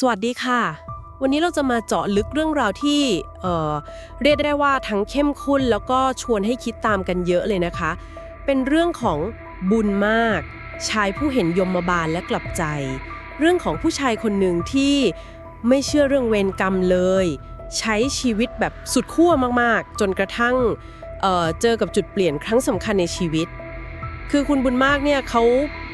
สวัสดีค่ะ วันนี้เราจะมาเจาะลึกเรื่องราวที่เเรียกได้ว่าทั้งเข้มข้นแล้วก็ชวนให้คิดตามกันเยอะเลยนะคะ เป็นเรื่องของบุญมาก ชายผู้เห็นยมบาลและกลับใจ เรื่องของผู้ชายคนหนึ่งที่ไม่เชื่อเรื่องเวรกรรมเลย ใช้ชีวิตแบบสุดขั้วมากๆ จนกระทั่งเเจอกับจุดเปลี่ยนครั้งสำคัญในชีวิต คือคุณบุญมากเนี่ยเขา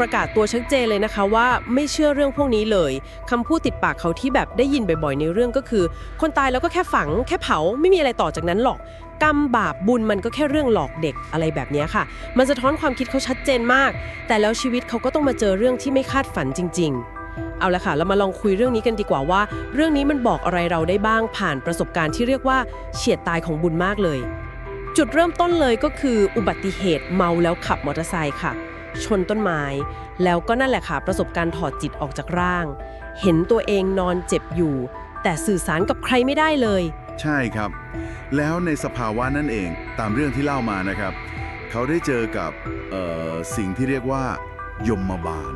ประกาศตัวชัดเจนเลยนะคะว่าไม่เชื่อเรื่องพวกนี้เลยคำพูดติดปากเขาที่แบบได้ยินบ่อยๆในเรื่องก็คือ คนตายแล้วก็แค่ฝังแค่เผาไม่มีอะไรต่อจากนั้นหรอกกรรมบาปบุญมันก็แค่เรื่องหลอกเด็กอะไรแบบนี้ค่ะ มันสะท้อนความคิดเขาชัดเจนมาก แต่แล้วชีวิตเขาก็ต้องมาเจอเรื่องที่ไม่คาดฝันจริง ๆเอาละค่ะ เรามาลองคุยเรื่องนี้กันดีกว่าว่า เรื่องนี้มันบอกอะไรเราได้บ้างผ่านประสบการณ์ที่เรียกว่าเฉียดตายของบุญมากเลย จุดเริ่มต้นเลยก็คืออุบัติเหตุเมาแล้วขับมอเตอร์ไซค์ค่ะ ชนต้นไม้ แล้วก็นั่นแหละค่ะ ประสบการณ์ถอดจิตออกจากร่าง เห็นตัวเองนอนเจ็บอยู่ แต่สื่อสารกับใครไม่ได้เลย ใช่ครับ แล้วในสภาวะนั่นเองตามเรื่องที่เล่ามานะครับ เขาได้เจอกับสิ่งที่เรียกว่ายมบาล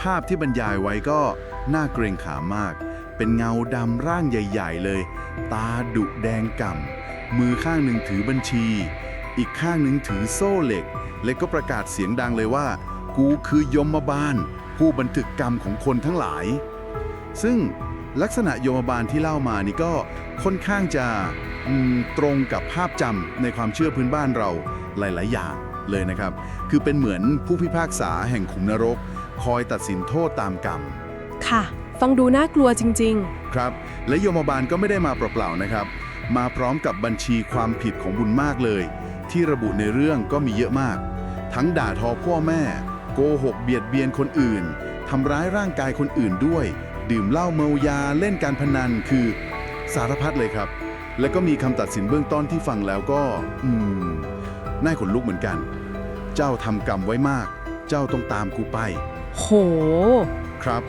ภาพที่บรรยายไว้ก็น่าเกรงขามมาก เป็นเงาดำร่างใหญ่ ๆ เลย ตาดุแดงก่ำ มือข้างหนึ่งถือบัญชี อีกข้างหนึ่งถือโซ่เหล็ก และก็ประกาศเสียงดังเลยว่า กูคือยมบาล ผู้บันทึกกรรมของคนทั้งหลาย ซึ่งลักษณะโยมบาลที่เล่ามานี่ก็ค่อนข้างจะอืมตรงกับภาพจำในความเชื่อพื้นบ้านเราหลาย ๆ อย่างเลยนะครับ คือเป็นเหมือนผู้พิพากษาแห่งขุมนรก คอยตัดสินโทษตามกรรม ค่ะ ฟังดูน่ากลัวจริงครับ และโยมบาลก็ไม่ได้มาเปล่า ๆ นะครับ มาพร้อมกับบัญชีความผิดของบุญมากเลย ที่ระบุในเรื่องก็มีเยอะมาก ทั้งด่าทอพ่อแม่ โกหกเบียดเบียนคนอื่นทำร้ายร่างกายคนอื่นด้วย ดื่มเหล้าเมายาเล่นการพนันคือสารพัดเลยครับ และก็มีคำตัดสินเบื้องต้นที่ฟังแล้วก็ อืมน่าขนลุกเหมือนกัน เจ้าทำกรรมไว้มาก เจ้าต้องตามกูไปๆโห ครับ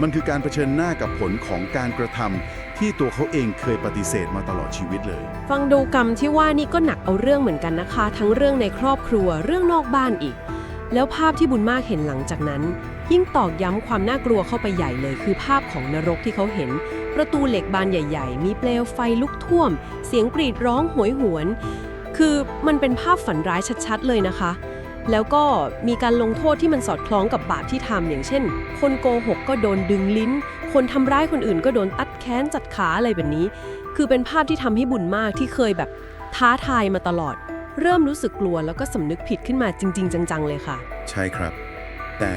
มันคือการเผชิญหน้ากับผลของการกระทำ ที่ตัวเขาเองเคยปฏิเสธมาตลอดชีวิตเลย ฟังดูกรรมที่ว่านี่ก็หนักเอาเรื่องเหมือนกันนะคะ ทั้งเรื่องในครอบครัวเรื่องนอกบ้านอีก แล้วภาพที่บุญมากเห็นหลังจากนั้น ยิ่งตอกย้ำความน่ากลัวเข้าไปใหญ่เลย คือภาพของนรกที่เขาเห็น ประตูเหล็กบานใหญ่ ๆ มีเปลวไฟลุกท่วม เสียงกรีดร้องโหวยหวน คือมันเป็นภาพฝันร้ายชัดๆ เลยนะคะแล้วก็มีการลงโทษที่มันสอดคล้องกับบาปที่ทำอย่างเช่น คนโกหกก็โดนดึงลิ้น คนทำร้ายคนอื่นก็โดนตัด แขนจัดขาอะไรแบบนี้ คือเป็นภาพที่ทำให้บุญมากที่เคยแบบท้าทายมาตลอด เริ่มรู้สึกกลัวแล้วก็สำนึกผิดขึ้นมาจริง ๆ จังๆเลยค่ะ ใช่ครับ แต่